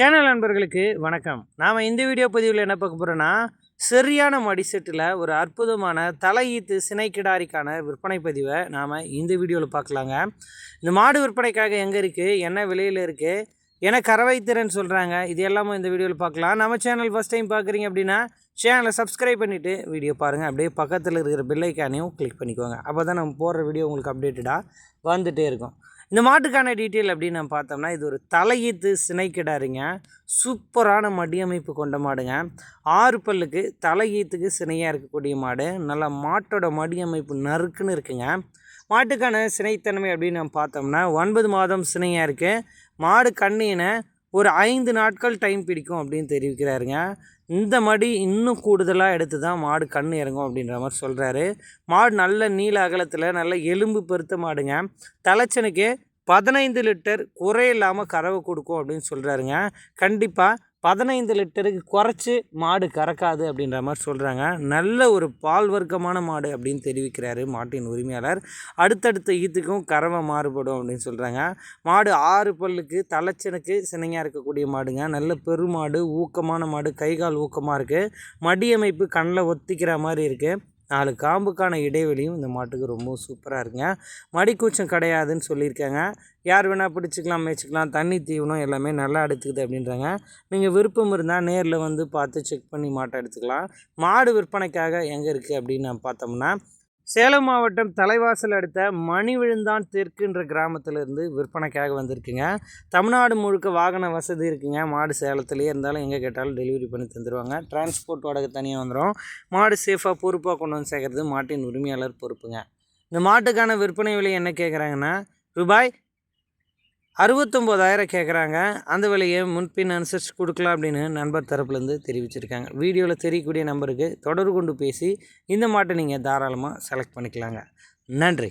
Channel நண்பர்களுக்கு வணக்கம். நாம் இந்த வீடியோ பதிவில் என்ன பார்க்க போகிறோன்னா சரியான மடிசெட்டில் ஒரு அற்புதமான தலையீத்து சினைக்கிடாரிக்கான விற்பனை பதிவை நாம் இந்த வீடியோவில் பார்க்கலாங்க. இந்த மாடு விற்பனைக்காக எங்கே இருக்குது என்ன விலையில் இருக்குது என்ன கறவை திறன் சொல்கிறாங்க இது எல்லாமும் இந்த வீடியோவில் பார்க்கலாம். நம்ம சேனல் ஃபஸ்ட் டைம் பார்க்குறீங்க அப்படின்னா சேனலை சப்ஸ்கிரைப் பண்ணிவிட்டு வீடியோ பாருங்கள் அப்படியே பக்கத்தில் இருக்கிற பெல்லைக்கானையும் கிளிக் பண்ணிக்கோங்க. அப்போ தான் நம்ம போடுற வீடியோ உங்களுக்கு அப்டேட்டடாக வந்துகிட்டே இருக்கும். இந்த மாட்டுக்கான டீட்டெயில் அப்படின்னு நம்ம பார்த்தோம்னா இது ஒரு தலையீத்து சினைக்கிடாருங்க சூப்பரான மடியமைப்பு கொண்ட மாடுங்க. ஆறு பல்லுக்கு தலையீத்துக்கு சினையாக இருக்கக்கூடிய மாடு. நல்லா மாட்டோட மடியமைப்பு நறுக்குன்னு இருக்குங்க. மாட்டுக்கான சினைத்தன்மை அப்படின்னு நம்ம பார்த்தோம்னா ஒன்பது மாதம் சினையாக இருக்குது மாடு கண்ணினை ஒரு ஐந்து நாட்கள் டைம் பிடிக்கும் அப்படின்னு தெரிவிக்கிறாருங்க. இந்த மடி இன்னும் கூடுதலாக எடுத்து தான் மாடு கண் இறங்கும் அப்படின்ற மாதிரி சொல்கிறாரு மாடு நல்ல நீல அகலத்தில் நல்ல எலும்பு பெருத்த மாடுங்க. தலைச்சனுக்கு பதினைந்து லிட்டர் குறையில்லாமல் கறவை கொடுக்கும் அப்படின்னு சொல்கிறாருங்க கண்டிப்பாக பதினைந்து லிட்டருக்கு குறைச்சி மாடு கறக்காது அப்படின்ற மாதிரி சொல்கிறாங்க நல்ல ஒரு பால் வர்க்கமான மாடு அப்படின்னு தெரிவிக்கிறாரு மாட்டின் உரிமையாளர். அடுத்தடுத்த ஈத்துக்கும் கறவை மாறுபடும் அப்படின்னு சொல்கிறாங்க மாடு ஆறு பல்லுக்கு தலைச்சனுக்கு சினையாக இருக்கக்கூடிய மாடுங்க. நல்ல பெருமாடு ஊக்கமான மாடு கைகால் ஊக்கமாக இருக்குது மடியமைப்பு கண்ணில் ஒத்திக்கிற மாதிரி இருக்குது நாலு காம்புக்கான இடைவெளியும் இந்த மாட்டுக்கு ரொம்ப சூப்பராக இருக்குங்க. மடிக்கூச்சம் கிடையாதுன்னு சொல்லியிருக்காங்க. யார் வேணால் பிடிச்சிக்கலாம் மேய்ச்சிக்கலாம் தண்ணி தீவனம் எல்லாமே நல்லா எடுத்துக்குது அப்படின்றாங்க. நீங்கள் விருப்பம் இருந்தால் நேரில் வந்து பார்த்து செக் பண்ணி மாட்டை எடுத்துக்கலாம். மாடு விற்பனைக்காக எங்கே இருக்குது அப்படின்னு நம்ம பார்த்தோம்னா சேலம் மாவட்டம் தலைவாசல் அடுத்த மணி விழுந்தான் தெற்குன்ற கிராமத்திலேருந்து விற்பனைக்காக வந்திருக்குங்க. தமிழ்நாடு முழுக்க வாகன வசதி இருக்குங்க. மாடு சேலத்துலேயே இருந்தாலும் எங்கே கேட்டாலும் டெலிவரி பண்ணி தந்துடுவாங்க டிரான்ஸ்போர்ட் வாடகை தனியாக வந்துடும் மாடு சேஃபாக பொறுப்பாக கொண்டு வந்து சேர்க்குறது மாட்டின் உரிமையாளர் பொறுப்புங்க. இந்த மாட்டுக்கான விற்பனை விலை என்ன கேட்குறாங்கன்னா ரூபாய் அறுபத்தொம்போதாயிரம் கேட்குறாங்க அந்த விலையை முன்பின் அனுசரித்து கொடுக்கலாம் அப்படின்னு நண்பர் தரப்புலேருந்து தெரிவிச்சிருக்காங்க. வீடியோவில் தெரியக்கூடிய நம்பருக்கு தொடர்பு கொண்டு பேசி இந்த மாட்டை நீங்கள் தாராளமாக செலக்ட் பண்ணிக்கலாங்க. நன்றி.